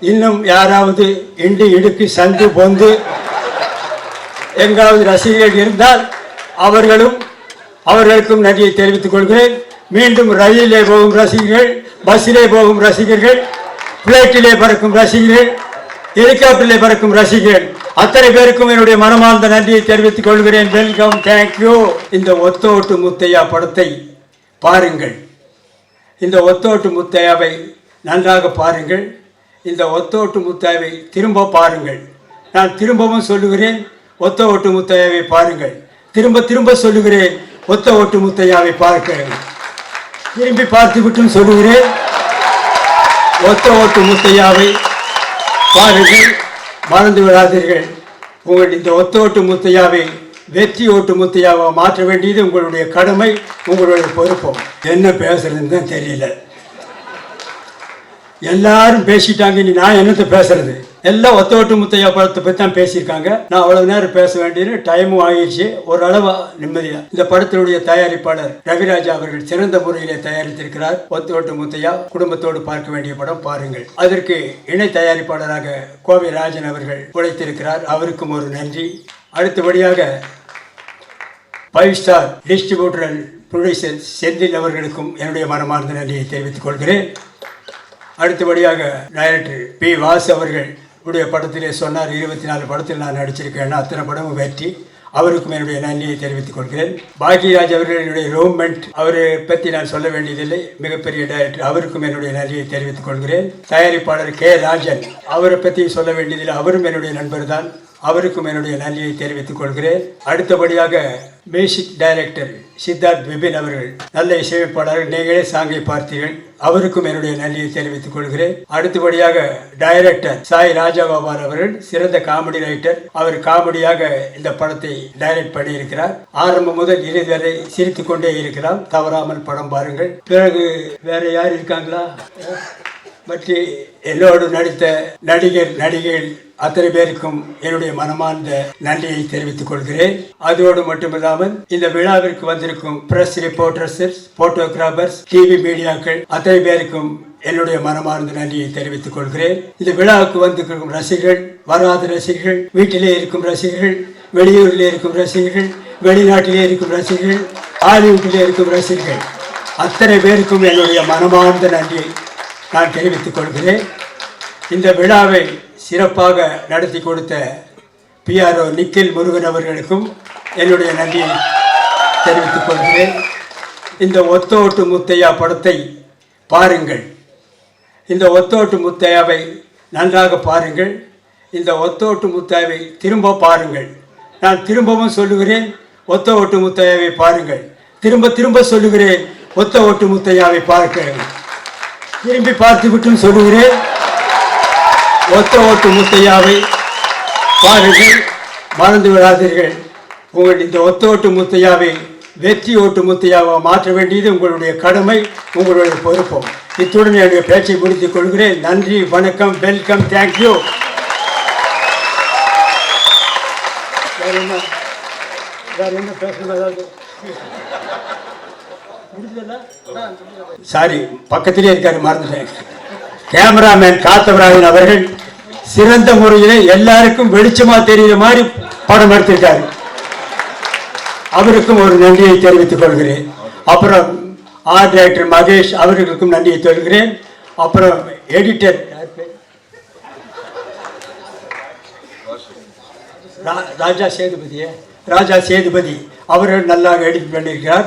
இன்னும் யாராவது இண்டு இடுக்கு சந்து பொந்து எங்காவது ரசிகர்கள் இருந்தால் அவர்களும் அவர்களுக்கும் நன்றியை தெரிவித்துக் கொள்கிறேன். மீண்டும் ரயிலே போகும் ரசிகர்கள் பஸ்ஸிலே போகும் ரசிகர்கள் பிளேட்டிலே பறக்கும் ரசிகர்கள் ஹெலிகாப்டரிலே பறக்கும் ரசிகர்கள் அத்தனை பேருக்கும் என்னுடைய மனமார்ந்த நன்றியை தெரிவித்துக் கொள்கிறேன். வெல்கம் தேங்க்யூ இந்த ஒத்தோட்டு முத்தையா படத்தை பாருங்கள். இந்த ஒத்தோட்டு முத்தையாவை நன்றாக பாருங்கள். இந்த ஒத்தோட்டு முத்தாவை திரும்ப பாருங்கள். நான் திரும்பவும் சொல்லுகிறேன் ஒத்த ஓட்டு முத்தையாவை பாருங்கள். திரும்ப திரும்ப சொல்லுகிறேன் ஒத்த ஓட்டு முத்தையாவை பார்க்க. திரும்பி பார்த்துவிட்டும் சொல்லுகிறேன் ஒத்த ஓட்டு முத்தையாவை பாருங்கள் மறந்து விடாதீர்கள். உங்கள் இந்த ஒத்த ஓட்டு முத்தையாவை வெற்றி ஓட்டு முத்தையாவை மாற்ற வேண்டியது உங்களுடைய கடமை உங்களுடைய பொறுப்பும் என்ன பேசுறதுன்னு தான் தெரியல. எல்லாரும் பேசிட்டாங்க. இனி நான் என்னத்தை பேசுறது? எல்லாம் ஒத்த ஓட்டு முத்தையா படத்தை பற்றி தான் பேசியிருக்காங்க. நான் அவ்வளவு நேரம் பேச வேண்டியது டைமும் ஆகிடுச்சு. ஓரளவு நிம்மதியா. இந்த படத்தினுடைய தயாரிப்பாளர் ரவிராஜா அவர்கள் சிறந்த முறையிலே தயாரித்திருக்கிறார். ஒத்த ஓட்டு முத்தையா குடும்பத்தோடு பார்க்க வேண்டிய படம் பாருங்கள். அதற்கு இணை தயாரிப்பாளராக கோவை ராஜன் அவர்கள் உழைத்திருக்கிறார். அவருக்கும் ஒரு நன்றி. அடுத்தபடியாக five star distributor producer Senthil அவர்களுக்கும் என்னுடைய மனமார்ந்த நன்றியை தெரிவித்துக் கொள்கிறேன். அடுத்தபடியாக டைரக்டர் பி. வாசு அவர்கள் உடைய படத்திலே சொன்னார் இருபத்தி நாலு படத்தில் நான் நடிச்சிருக்கேன் அத்தனை படமும் வெற்றி. அவருக்கும் என்னுடைய நன்றியை தெரிவித்துக் கொள்கிறேன். பாக்யராஜ் அவர்கள் என்னுடைய ரோமெண்ட் அவரை பற்றி நான் சொல்ல வேண்டியதில்லை. மிகப்பெரிய டைரக்டர் அவருக்கும் என்னுடைய நன்றியை தெரிவித்துக் கொள்கிறேன். தயாரிப்பாளர் கே. ராஜன். அவரை பற்றி சொல்ல வேண்டியதில்லை. அவரும் என்னுடைய நண்பர் தான் அவருக்கும் என்னுடைய நன்றியை தெரிவித்துக் கொள்கிறேன். அடுத்தபடியாக மியூசிக் டைரக்டர் சித்தார்த் விபின் அவர்கள் நல்ல இசையமைப்பாளர்கள். நீங்களே சாங்கை பார்த்தீர்கள். அவருக்கும் என்னுடைய நன்றியை தெரிவித்துக் கொள்கிறேன். அடுத்தபடியாக டைரக்டர் சாய் ராஜகோபால் அவர்கள் சிறந்த காமெடி ரைட்டர். அவர் காமெடியாக இந்த படத்தை டைரக்ட் பண்ணியிருக்கிறார். ஆரம்பம் முதல் இறுதி வரை சிரித்துக் கொண்டே இருக்கிறார் தவறாமல் படம் பாருங்கள். பிறகு வேற யார் இருக்காங்களா? பற்றி என்னோடு நடித்த நடிகர் நடிகைகள் அத்தனை பேருக்கும் என்னுடைய மனமார்ந்த நன்றியை தெரிவித்துக் கொள்கிறேன். அதோடு மட்டுமில்லாமல் இந்த விழாவிற்கு வந்திருக்கும் பிரஸ் ரிப்போர்ட்டர்ஸ் போட்டோகிராஃபர்ஸ் டிவி மீடியாக்கள் அத்தனை பேருக்கும் என்னுடைய மனமார்ந்த நன்றியை தெரிவித்துக் கொள்கிறேன். இந்த விழாவுக்கு வந்திருக்கும் ரசிகர்கள் வராத ரசிகர்கள் வீட்டிலே இருக்கும் ரசிகர்கள் வெளியூரில் இருக்கும் ரசிகர்கள் வெளிநாட்டிலே இருக்கும் ரசிகர்கள் ஹாலிவுட்டிலே இருக்கும் ரசிகர்கள் அத்தனை பேருக்கும் என்னுடைய மனமார்ந்த நன்றியை நான் தெரிவித்துக் கொள்கிறேன். இந்த விழாவை சிறப்பாக நடத்தி கொடுத்த பிஆர்ஓ நிக்கில் முருகன் அவர்களுக்கும் என்னுடைய நன்றியை தெரிவித்துக் கொள்கிறேன். இந்த ஒத்தோட்டு முத்தையா படத்தை பாருங்கள். இந்த ஒத்தோட்டு முத்தையாவை நன்றாக பாருங்கள். இந்த ஒத்தோட்டு முத்தையாவை திரும்ப பாருங்கள். நான் திரும்பவும் சொல்லுகிறேன் ஒத்த ஓட்டு முத்தையாவை பாருங்கள். திரும்ப திரும்ப சொல்லுகிறேன் ஒத்த ஓட்டு முத்தையாவை பார்க்கிறேன் திரும்பி பார்த்துவிட்டு சொல்லுகிறேன் ஒத்த ஓட்டு முத்தையாவை பாருங்கள் மறந்து விடாதீர்கள். உங்கள் இந்த ஒத்த ஓட்டு முத்தையாவை வெற்றி ஓட்டு முத்தையாவை மாற்ற வேண்டியது உங்களுடைய கடமை உங்களுடைய பொறுப்பும் இத்துடன் என்னுடைய பேச்சை முடித்துக் கொள்கிறேன். நன்றி வணக்கம் வெல்கம் தேங்க்யூ வேற என்ன? வேற என்ன பேசணும்? ஏதாவது சாரி பக்கத்திலே இருக்காரு மறந்துட்டேன். கேமராமேன் காத்தவராயன் அவர்கள் சிறந்த முறையில் எல்லாருக்கும் வெளிச்சமா தெரியுற மாதிரி படம் எடுத்திருக்காரு. அவருக்கும் ஒரு நன்றியை தெரிவித்துக் கொள்கிறேன். அப்புறம் ஆர்ட் டைரக்டர் மகேஷ் அவர்களுக்கும் நன்றியை சொல்கிறேன். அப்புறம் எடிட்டர் ராஜா சேதுபதியே? ராஜா சேதுபதி. அவர்கள் நல்லா எடிட் பண்ணியிருக்கிறார்.